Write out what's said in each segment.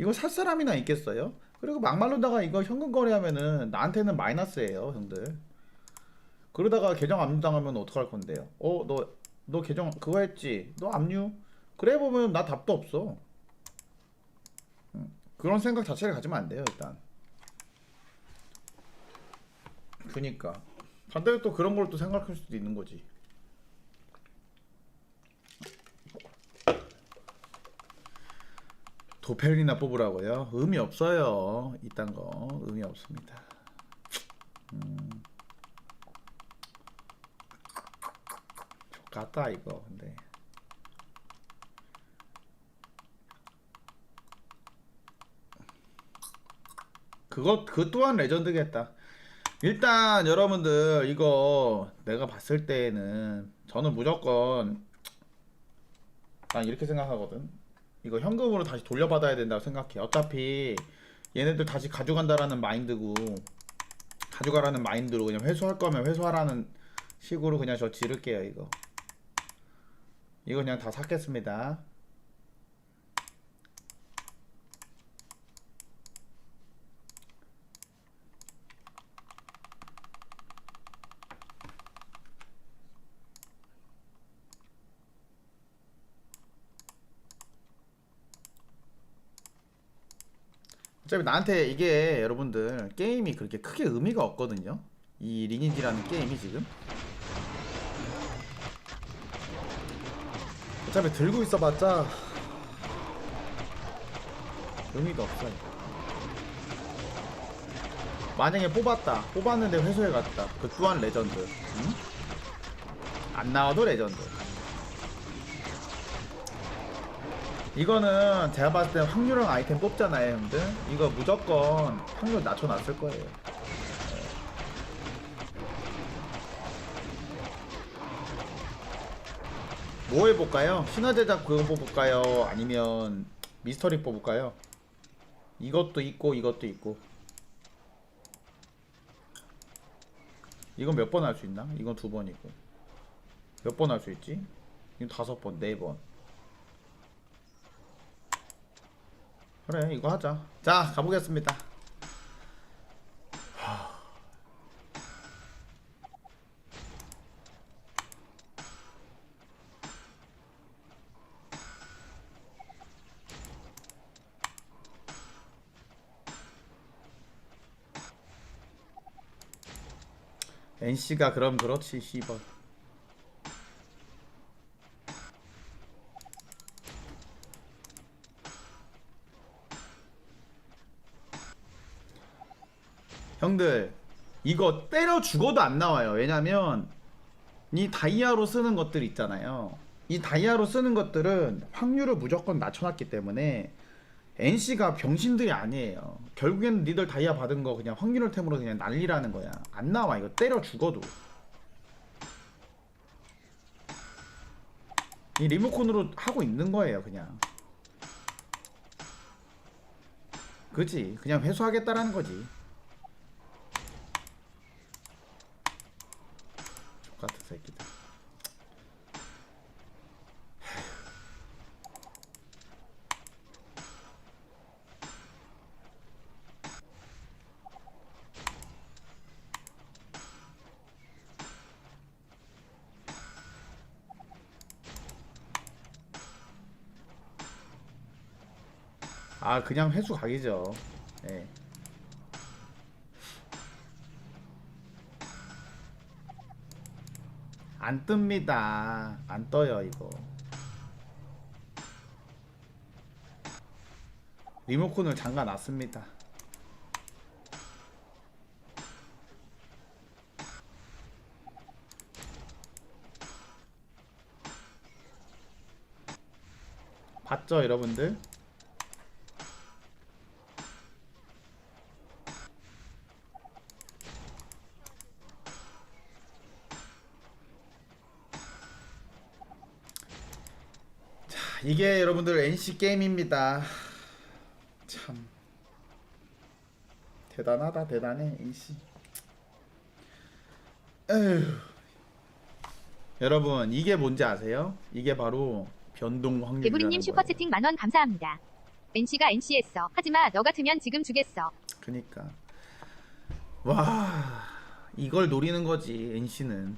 이거 살 사람이나 있겠어요? 그리고 막말로다가 이거 현금 거래하면은 나한테는 마이너스예요, 형들. 그러다가 계정 압류 당하면 어떡할 건데요? 어, 너, 너 계정 그거 했지? 너 압류? 그래 보면 나 답도 없어. 음, 그런 생각 자체를 가지면 안 돼요, 일단. 그니까. 반대로 또 그런 걸 또 생각할 수도 있는 거지. 도펠이나 뽑으라고요? 의미 없어요. 이딴 거 의미 없습니다. 음. 같다 이거 근데. 그것 그 또한 레전드겠다. 일단 여러분들 이거 내가 봤을 때는 저는 무조건 난 이렇게 생각하거든. 이거 현금으로 다시 돌려받아야 된다고 생각해. 어차피 얘네들 다시 가져간다라는 마인드고 가져가라는 마인드로 그냥 회수할 거면 회수하라는 식으로 그냥 저 지를게요 이거. 이거 그냥 다 샀겠습니다. 어차피 나한테 이게 여러분들 게임이 그렇게 크게 의미가 없거든요. 이 리니지라는 게임이 지금. 어차피 들고 있어봤자 의미가 없어요. 만약에 뽑았다, 뽑았는데 회수해 갔다. 그 또한 레전드. 응? 안 나와도 레전드. 이거는 제가 봤을 때 확률형 아이템 뽑잖아요, 형들. 이거 무조건 확률 낮춰놨을 거예요. 뭐 해볼까요? 신화 제작 그거 뽑을까요? 아니면 미스터리 뽑을까요? 이것도 있고 이것도 있고 이건 몇 번 할 수 있나? 이건 두 번이고 몇 번 할 수 있지? 이건 다섯 번, 네 번. 그래 이거 하자. 자 가보겠습니다. NC가 그럼 그렇지 씨발. 형들 이거 때려 죽어도 안 나와요. 왜냐면 이 다이아로 쓰는 것들 있잖아요. 이 다이아로 쓰는 것들은 확률을 무조건 낮춰놨기 때문에 NC가 병신들이 아니에요. 결국에는 니들 다이아 받은 거 그냥 확률을 템으로 그냥 난리라는 거야. 안 나와 이거 때려 죽어도. 이 리모컨으로 하고 있는 거예요 그냥. 그지 그냥 회수하겠다라는 거지. 같은 새끼들. 아 그냥 회수 각이죠. 예. 안 뜹니다. 안 떠요 이거. 리모컨을 잠가 놨습니다. 봤죠 여러분들? 자, 이게 여러분들 NC 게임입니다. 참 대단하다 대단해 NC. 에휴. 여러분 이게 뭔지 아세요? 이게 바로 변동 확률이라는 개구리님 거예요. 슈퍼 채팅 만원 감사합니다. NC가 NC했어. 하지마. 너 같으면 지금 주겠어. 그니까 와 이걸 노리는 거지 NC는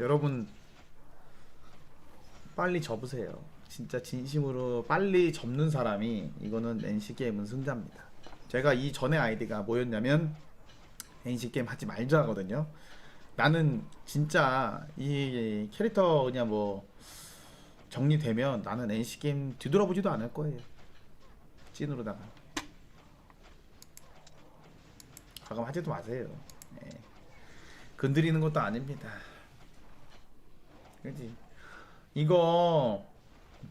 여러분 빨리 접으세요 진짜 진심으로 빨리 접는 사람이 이거는 NC 게임은 승자입니다 제가 이 전에 아이디가 뭐였냐면 NC 게임 하지 말자 하거든요 나는 진짜 이 캐릭터 그냥 뭐 정리되면 나는 NC 게임 뒤돌아보지도 않을 거예요. 찐으로다가 가끔 하지도 마세요. 예. 건드리는 것도 아닙니다. 그지? 이거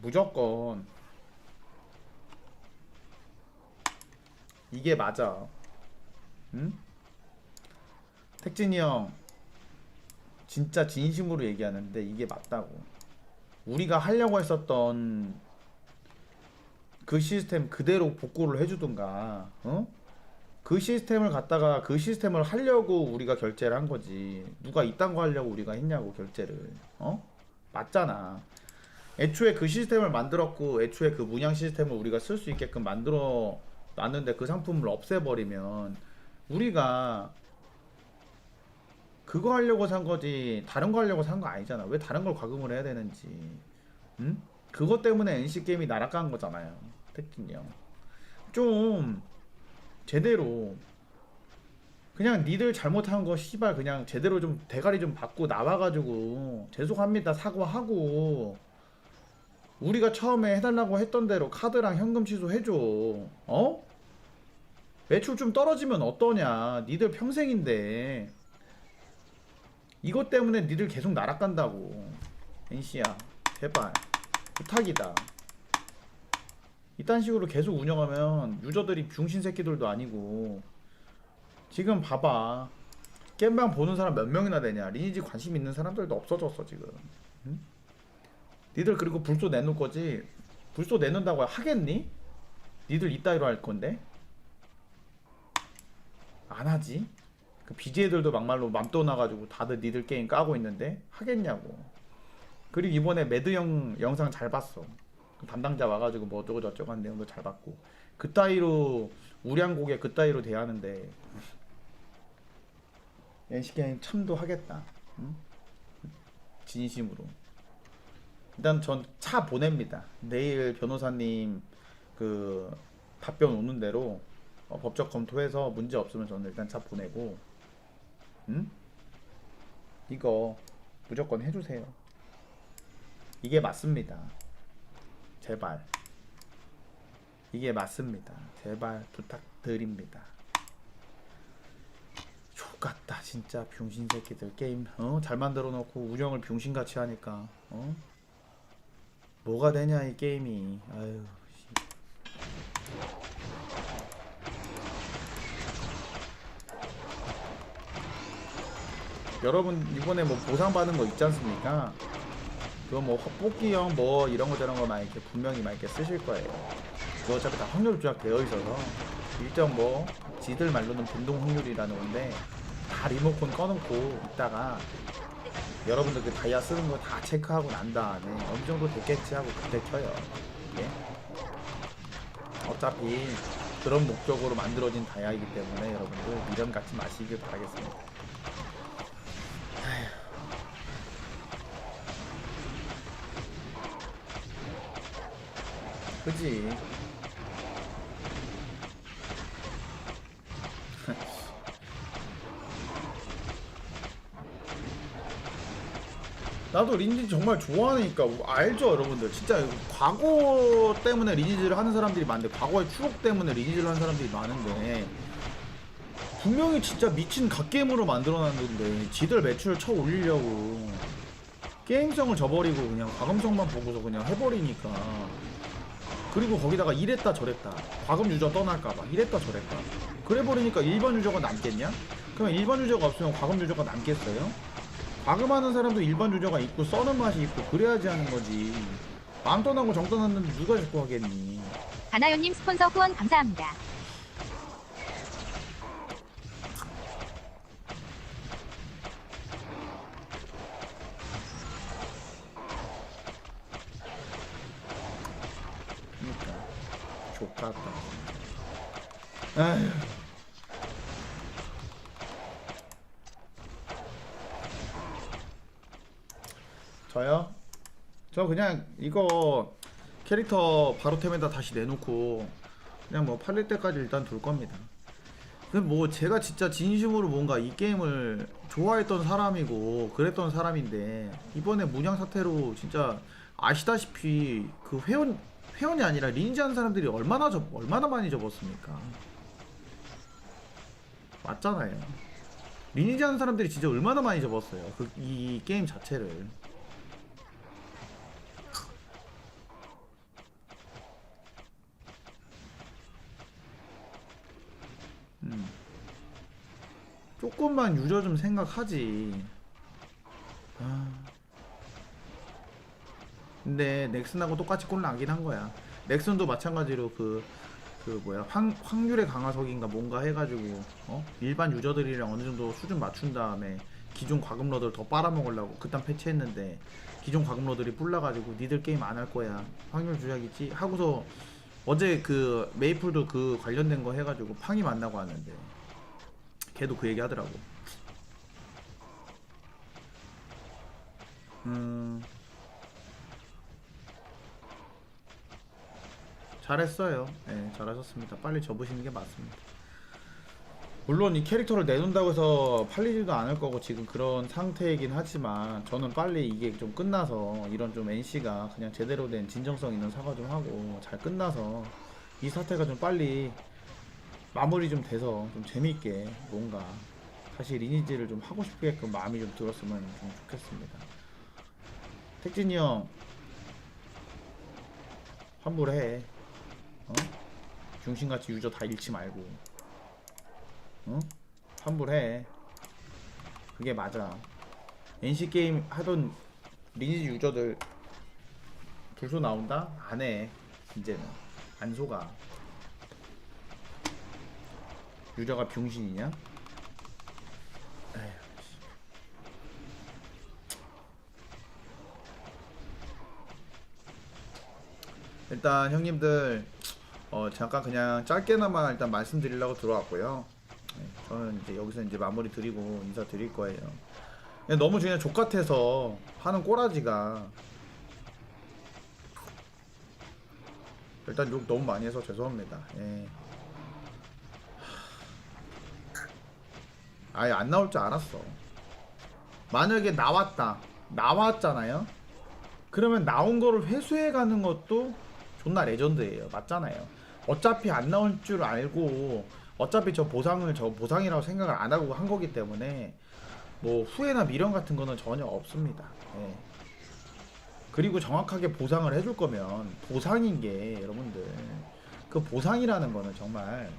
무조건 이게 맞아. 응? 택진이 형 진짜 진심으로 얘기하는데 이게 맞다고. 우리가 하려고 했었던 그 시스템 그대로 복구를 해주든가, 어? 그 시스템을 갖다가 그 시스템을 하려고 우리가 결제를 한 거지. 누가 이딴 거 하려고 우리가 했냐고 결제를, 어? 맞잖아. 애초에 그 시스템을 만들었고, 애초에 그 문양 시스템을 우리가 쓸 수 있게끔 만들어 놨는데 그 상품을 없애버리면 우리가 그거 하려고 산 거지 다른 거 하려고 산 거 아니잖아 왜 다른 걸 과금을 해야 되는지 응? 그것 때문에 NC 게임이 날아간 거잖아요 택진이 형좀 제대로 그냥 니들 잘못한 거 씨발 그냥 제대로 좀 대가리 좀 받고 나와가지고 죄송합니다 사과하고 우리가 처음에 해달라고 했던 대로 카드랑 현금 취소해줘. 어? 매출 좀 떨어지면 어떠냐? 니들 평생인데. 이것 때문에 니들 계속 날아간다고. NC야 제발. 부탁이다 이딴 식으로 계속 운영하면 유저들이 병신 새끼들도 아니고 지금 봐봐 게임방 보는 사람 몇 명이나 되냐 리니지 관심 있는 사람들도 없어졌어 지금 응? 니들 그리고 불소 내놓을 거지 불소 내놓는다고 하겠니? 니들 이따위로 할 건데 안 하지 그 BJ들도 막말로 맘 떠나가지고 다들 니들 게임 까고 있는데 하겠냐고. 그리고 이번에 매드 형 영상 잘 봤어. 그 담당자 와가지고 뭐 어쩌고 저쩌고 한 내용도 잘 봤고. 그따위로 우량곡에 그따위로 대하는데 NC 게임 참도 하겠다. 응? 진심으로. 일단 전 차 보냅니다. 내일 변호사님 그 답변 오는 대로 어, 법적 검토해서 문제 없으면 저는 일단 차 보내고 응? 이거 무조건 해주세요. 이게 맞습니다. 제발. 이게 맞습니다. 제발 부탁드립니다. 족같다 진짜 병신 새끼들 게임 어? 잘 만들어 놓고 운영을 병신같이 하니까 어? 뭐가 되냐 이 게임이 아유 씨. 여러분 이번에 뭐 보상 받은 거 있지 않습니까? 그거 뭐 뽑기형 뭐 이런 거 저런 거 막 이렇게 분명히 막 이렇게 쓰실 거예요. 그거 어차피 다 확률 조작되어 있어서 일정 뭐 지들 말로는 변동 확률이라는 건데 다 리모컨 꺼놓고 있다가 여러분들 그 다이아 쓰는 거 다 체크하고 난 다음에 어느 정도 됐겠지 하고 그때 켜요. 예? 어차피 그런 목적으로 만들어진 다이아이기 때문에 여러분들 미련 갖지 마시길 바라겠습니다. 그지? 나도 리니지 정말 좋아하니까 알죠 여러분들. 진짜 과거 때문에 리니지를 하는 사람들이 많은데 과거의 추억 때문에 리니지를 하는 사람들이 많은데 분명히 진짜 미친 갓게임으로 만들어놨는데 지들 매출 쳐 올리려고 게임성을 저버리고 그냥 과금성만 보고서 그냥 해버리니까 그리고 거기다가 이랬다 저랬다 과금 유저 떠날까봐 이랬다 저랬다 그래버리니까 일반 유저가 남겠냐? 그럼 일반 유저가 없으면 과금 유저가 남겠어요? 과금하는 사람도 일반 유저가 있고 써는 맛이 있고 그래야지 하는 거지 마음 떠나고 정 떠났는데 누가 자꾸 하겠니 다나요님 스폰서 후원 감사합니다. 족같다. 아휴. 저요? 저 그냥 이거 캐릭터 바로 템에다 다시 내놓고 그냥 뭐 팔릴 때까지 일단 둘 겁니다. 근데 뭐 제가 진짜 진심으로 뭔가 이 게임을 좋아했던 사람이고 그랬던 사람인데 이번에 문양 사태로 진짜 아시다시피 그 회원 회원이 아니라 리니지 하는 사람들이 얼마나 접 얼마나 많이 접었습니까? 맞잖아요. 리니지 하는 사람들이 진짜 얼마나 많이 접었어요. 그 이 게임 자체를. 음. 조금만 유저 좀 생각하지. 근데 넥슨하고 똑같이 꼴 나긴 한 거야. 넥슨도 마찬가지로 그, 그 뭐야 확, 확률의 강화석인가 뭔가 해가지고 어 일반 유저들이랑 어느 정도 수준 맞춘 다음에 기존 과금 러들 더 빨아먹으려고 그딴 패치했는데 기존 과금 러들이 뿔나가지고 니들 게임 안 할 거야 확률 조작이지 하고서 어제 그 메이플도 그 관련된 거 해가지고 팡이 만나고 하는데 걔도 그 얘기 하더라고. 음. 잘했어요. 네, 잘하셨습니다. 빨리 접으시는 게 맞습니다. 물론 이 캐릭터를 내놓는다고 해서 팔리지도 않을 거고 지금 그런 상태이긴 하지만 저는 빨리 이게 좀 끝나서 이런 좀 NC가 그냥 제대로 된 진정성 있는 사과 좀 하고 잘 끝나서 이 사태가 좀 빨리 마무리 좀 돼서 좀 재밌게 뭔가 다시 리니지를 좀 하고 싶게끔 마음이 좀 들었으면 좀 좋겠습니다. 택진이 형 환불해. 어? 중심같이 유저 다 잃지 말고. 어? 환불해. 그게 맞아. NC 게임 하던 리니지 유저들 불소 나온다? 안 해. 이제는 안 속아. 유저가 병신이냐? 일단 형님들 어 잠깐 그냥 짧게나마 일단 말씀드리려고 들어왔고요. 네, 저는 이제 여기서 이제 마무리 드리고 인사 드릴 거예요. 너무 그냥 족같아서 하는 꼬라지가 일단 욕 너무 많이 해서 죄송합니다. 예. 아예 안 나올 줄 알았어. 만약에 나왔다. 나왔잖아요. 그러면 나온 거를 회수해 가는 것도 존나 레전드예요. 맞잖아요. 어차피 안 나올 줄 알고 어차피 저 보상을 저 보상이라고 생각을 안 하고 한 거기 때문에 뭐 후회나 미련 같은 거는 전혀 없습니다. 예. 그리고 정확하게 보상을 해줄 거면 보상인 게 여러분들 그 보상이라는 거는 정말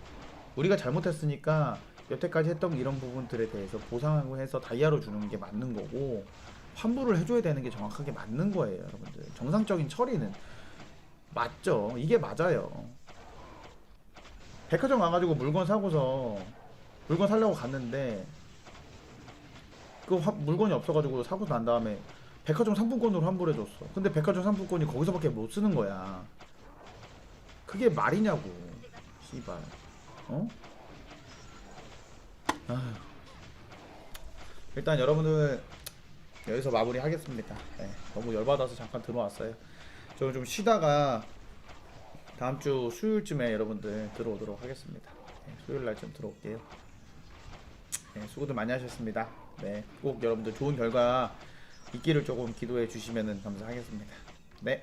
우리가 잘못했으니까 여태까지 했던 이런 부분들에 대해서 보상하고 해서 다이아로 주는 게 맞는 거고 환불을 해줘야 되는 게 정확하게 맞는 거예요 여러분들 정상적인 처리는 맞죠 이게 맞아요 백화점 가가지고 물건 사고서 물건 사려고 갔는데 그 화- 물건이 없어가지고 사고 난 다음에 백화점 상품권으로 환불해줬어 근데 백화점 상품권이 거기서밖에 못 쓰는 거야 그게 말이냐고 씨발 어? 아휴. 일단 여러분들 여기서 마무리 하겠습니다. 네, 너무 열받아서 잠깐 들어왔어요. 저는 좀 쉬다가 다음 주 수요일쯤에 여러분들 들어오도록 하겠습니다. 네, 수요일 날좀 들어올게요. 네, 수고들 많이 하셨습니다. 네, 꼭 여러분들 좋은 결과 있기를 조금 기도해 주시면 감사하겠습니다. 네,